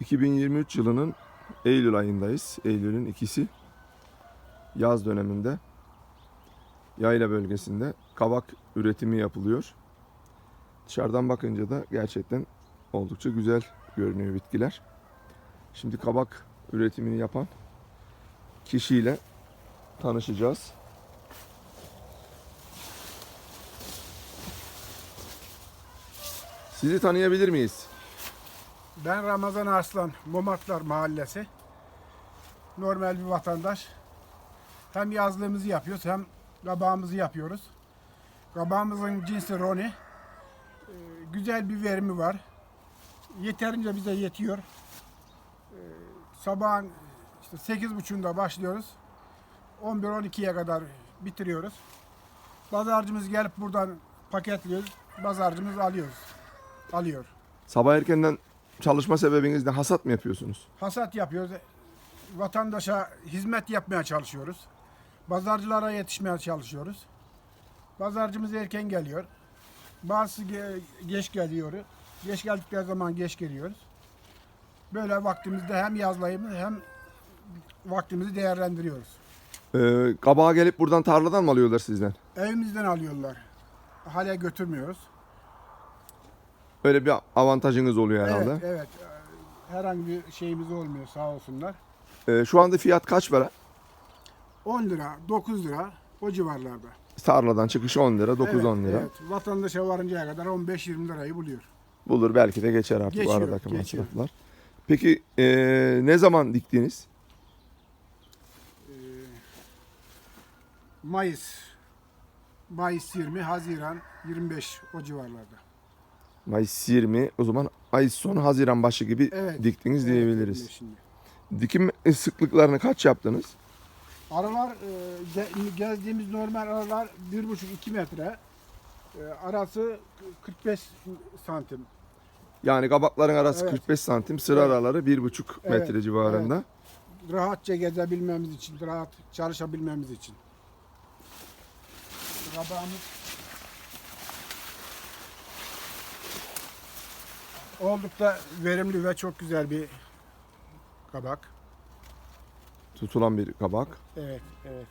2023 yılının Eylül ayındayız. Eylül'ün ikisi. Yaz döneminde yayla bölgesinde kabak üretimi yapılıyor. Dışarıdan bakınca da gerçekten oldukça güzel görünüyor bitkiler. Şimdi kabak üretimini yapan kişiyle tanışacağız. Sizi tanıyabilir miyiz? Ben Ramazan Arslan, Momatlar Mahallesi. Normal bir vatandaş. Hem yazlığımızı yapıyoruz hem kabağımızı yapıyoruz. Kabağımızın cinsi Roni. Ee, güzel bir verimi var. Yeterince bize yetiyor. Ee, sabahın işte 8.30'da başlıyoruz. 11-12'ye kadar bitiriyoruz. Pazarcımız gelip buradan paketliyoruz. Pazarcımız alıyoruz. Alıyor. Sabah erkenden çalışma sebebiniz ne? Hasat mı yapıyorsunuz? hasat yapıyoruz. Vatandaşa hizmet yapmaya çalışıyoruz. Pazarcılara yetişmeye çalışıyoruz. Pazarcımız erken geliyor. Bazısı ge- geç geliyor. Geç geldikleri zaman geç geliyoruz. Böyle vaktimizde hem yazlayımı hem vaktimizi değerlendiriyoruz. Ee, kabağa gelip buradan tarladan mı alıyorlar sizden? Evimizden alıyorlar. Hale götürmüyoruz. Öyle bir avantajınız oluyor herhalde. Evet, evet. Herhangi bir şeyimiz olmuyor sağ olsunlar. Ee, şu anda fiyat kaç para? 10 lira, 9 lira o civarlarda. Tarladan çıkışı 10 lira, 9-10 Evet, lira. Evet. Vatandaşa varıncaya kadar 15-20 lirayı buluyor. Bulur belki de geçer artık bu Geçiyor, aradaki geçiyor. masraflar. Peki ee, ne zaman diktiniz? Ee, Mayıs, Mayıs 20, Haziran 25 o civarlarda. Mayıs 20 o zaman ay sonu Haziran başı gibi Evet. diktiniz Evet, diyebiliriz. şimdi. Dikim sıklıklarını kaç yaptınız? Aralar, e, ge- gezdiğimiz normal aralar 1,5-2 metre. E, arası 45 santim. Yani kabakların arası Evet. 45 santim, sıra Evet. araları 1,5 Evet, metre civarında. Rahatça gezebilmemiz için, rahat çalışabilmemiz için. Kabağımız oldukça verimli ve çok güzel bir kabak. Tutulan bir kabak. Evet, evet.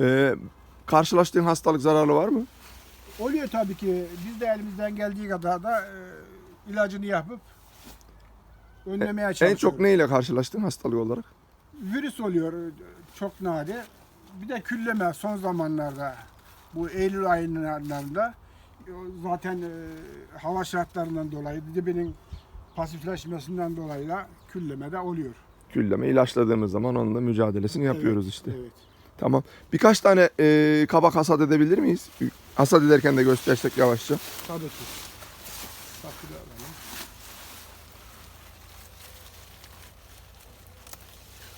Ee, karşılaştığın hastalık zararlı var mı? Oluyor tabii ki. Biz de elimizden geldiği kadar da e, ilacını yapıp önlemeye çalışıyoruz. En çok neyle karşılaştın hastalık olarak? Virüs oluyor e, çok nadir. Bir de külleme son zamanlarda bu Eylül aylarında zaten e, hava şartlarından dolayı dibinin pasifleşmesinden dolayı da külleme de oluyor. Külleme ilaçladığımız zaman onunla mücadelesini yapıyoruz Evet, işte. Evet. Tamam. Birkaç tane e, kabak hasat edebilir miyiz? Hasat ederken de göstersek yavaşça. Tabii ki.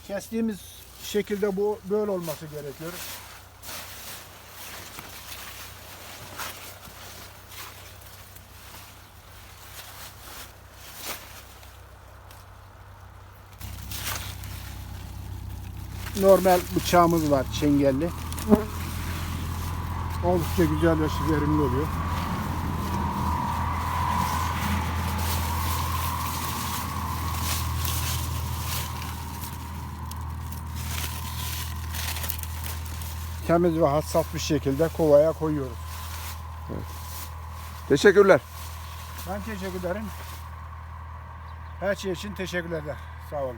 Kestiğimiz şekilde bu böyle olması gerekiyor. Normal bıçağımız var çengelli. Oldukça güzel ve verimli oluyor. temiz ve hassas bir şekilde kovaya koyuyoruz. Teşekkürler. Ben teşekkür ederim. Her şey için teşekkürler. Sağ olun.